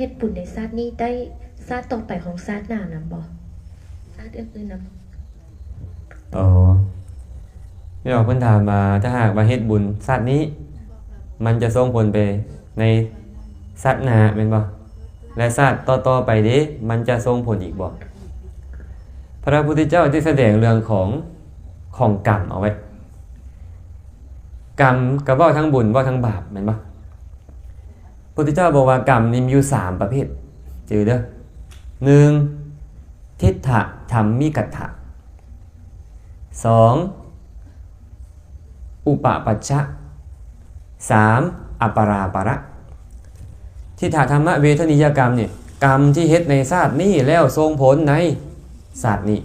ฮ็ดบุญในชาตินี้ได้ชาตต่อไปของชาติหน้านำบ่ชาตอื่นๆนำอ๋อไม่ออกเพิ่นถามมาถ้าหากว่าเฮ็ดบุญสัตว์นี้ มันจะส่งผลไปในสัตว์หน้าแม่นบ่และสัตว์ต่อๆไปเด้มันจะส่งผลอีกบ่พระพุทธเจ้าได้แสดงเรื่องของของกรรมเอาไว้ กรรมก็เว้าทั้งบุญว้าทั้งบาปแม่นบ่ พุทธเจ้าบอกว่ากรรมนี่มีอยู่สามประเภทจือเด้อหนึ่งทิฏฐะธรรมมิกัตถะสองอุปปัชชะสามอปราประทิฏฐธรรมะเวทนิยกรรมเนี่ยกรรมที่เฮ็ดในศาสตร์นี้แล้วทรงผลในศาสตร์นี้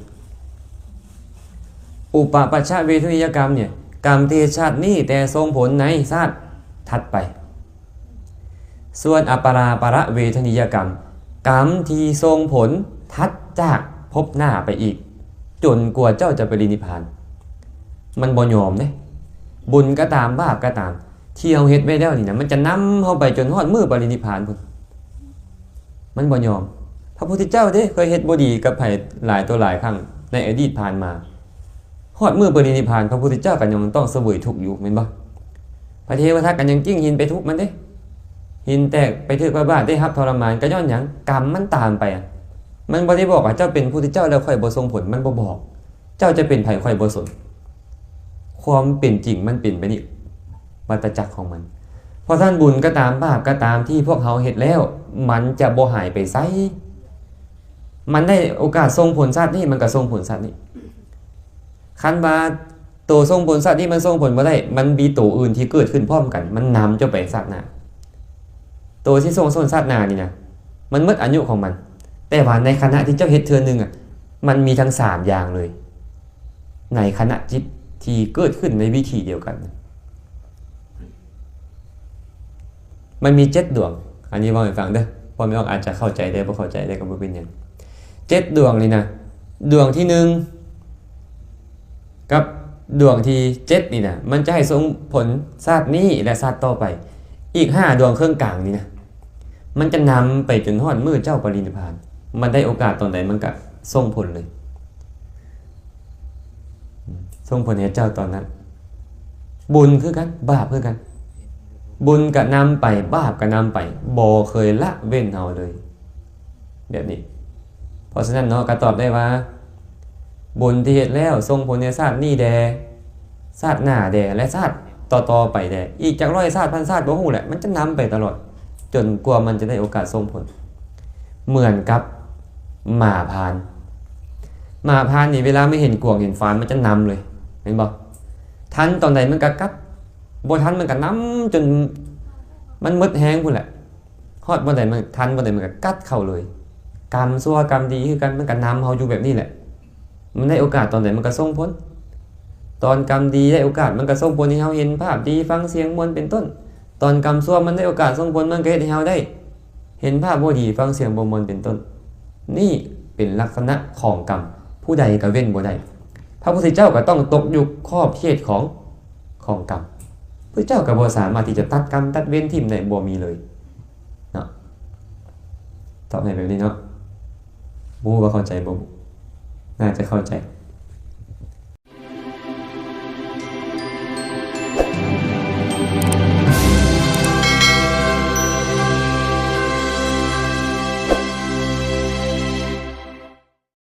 อุปปัชชะเวทนิยกรรมเนี่ยกรรมที่เฮ็ดชาตินี้แต่ทรงผลในศาสตร์ถัดไป ส่วนอปราประเวทนิยกรรม กรรมที่ทรงผลทัดจากภพหน้าไปอีก จนกว่าเจ้าจะไปรินิพาน มันบ่ยอมเด้บุญก็ตามบาปก็ตาม ที่เฮาเฮ็ดไว้แล้วนี่นะมันจะนำเฮาไปจนฮอดมือปรินิพานพุ่นมันบ่ยอม พระพุทธเจ้าเด้เคยเฮ็ดบ่ดีกับไผหลายตัวหลายครั้งในอดีตผ่านมาฮอดมือปรินิพพาน พระพุทธเจ้าก็ยังต้องเสวยทุกข์อยู่แม่นบ่พระเทวทัตก็ยังกิ้งหินไปทุกข์มันเด้ หินแตกไปถึกพระบาทได้รับทรมานก็ย้อนหยังกรรมมันตามไป มันบ่ได้บอกว่าเจ้าเป็นผู้ที่เจ้าแล้วค่อยบ่ส่งผลมันบ่บอก เจ้าจะเป็นไผค่อยบ่สนความเป็นจริงมันเป็นไปนี่วัฏจักรของมันเพราะท่านบุญก็ตามบาปก็ตามที่พวกเขาเฮ็ดแล้ว มันจะบ่หายไปไสมันได้โอกาสส่งผลชาตินี้มันก็ส่งผลชาตินี้คันว่าตัวส่งผลชาตินี้มันส่งผลบ่ได้ มันมีตัวอื่นที่เกิดขึ้นพร้อมกัน มันนำเจ้าไปชาติหน้า ตัวที่ส่งส่วนชาติหน้านี่นะมันหมดอายุของมัน แต่ว่าในขณะที่เจ้าเฮ็ดเทือนหนึ่งอะมันมีทั้งสามอย่างเลย ในขณะจิตที่เกิดขึ้นในวิธีเดียวกัน มันมีเจ็ดดวง อันนี้ว่าให้ฟังเด้อเพอไม่ต้องอาจจะเข้าใจได้บ่เข้าใจได้ก็บ่เป็นหยังเจ็ดดวงนี่นะดวงที่หนึ่งกับดวงที่เจ็ดนี่นะมันจะให้ส่งผลชาตินี้และชาติต่อไป อีกห้าดวงเครื่องกลางนี่นะ มันจะนำไปจนฮอดมือเจ้าปรินิพาน มันได้โอกาสตอนไหนมันก็ส่งผลเลยส่งผลให้เจ้าตอนนั้น บุญคือกัน บาปคือกัน บุญก็นำไปบาปก็นำไปบ่เคยละเว้นเฮาเลย แบบนี้ เพราะฉะนั้นเนาะก็ตอบได้ว่า บุญที่เฮ็ดแล้วส่งผลในชาตินี้แดชาติหน้าแดและชาติต่อๆไปแดอีกจากร้อยชาติพันชาติบ่ฮู้แหละมันจะนำไปตลอด จนกว่ามันจะได้โอกาสส่งผล เหมือนกับหมาพานหมาพานนี่เวลาไม่เห็นกวงเห็นฟานมันจะนำเลยเห็นบอกทันตอนไหนมันก็กัดบทันมันก็นำจนมันมืดแห้งพุ่นแหละฮอดบ่ได้มันทันบ่ได้มันก็กัดเข้าเลยกรรมชั่วกรรมดีคือกันมันก็นำเฮาอยู่แบบนี้แหละ มันได้โอกาสตอนไหนมันก็ส่งผลตอนกรรมดีได้โอกาสมันก็ส่งผลให้เฮาเห็นภาพดีฟังเสียงมวลเป็นต้น ตอนกรรมชั่วมันได้โอกาสส่งผลมันก็เฮ็ดให้เฮาได้ เห็นภาพบ่ดีฟังเสียงบ่มวลเป็นต้น นี่เป็นลักษณะของกรรมผู้ใดก็เว้นบ่ได้พระพุทธเจ้าก็ต้องตกอยู่ขอบเขตของของกรรมพระเจ้าก็บ่สามารถที่จะตัดกรรมตัดเว้นทิ่มได้บ่มีเลยเนาะตอบให้แบบนี้เนาะบ่รู้ว่าเข้าใจบ่น่าจะเข้าใจ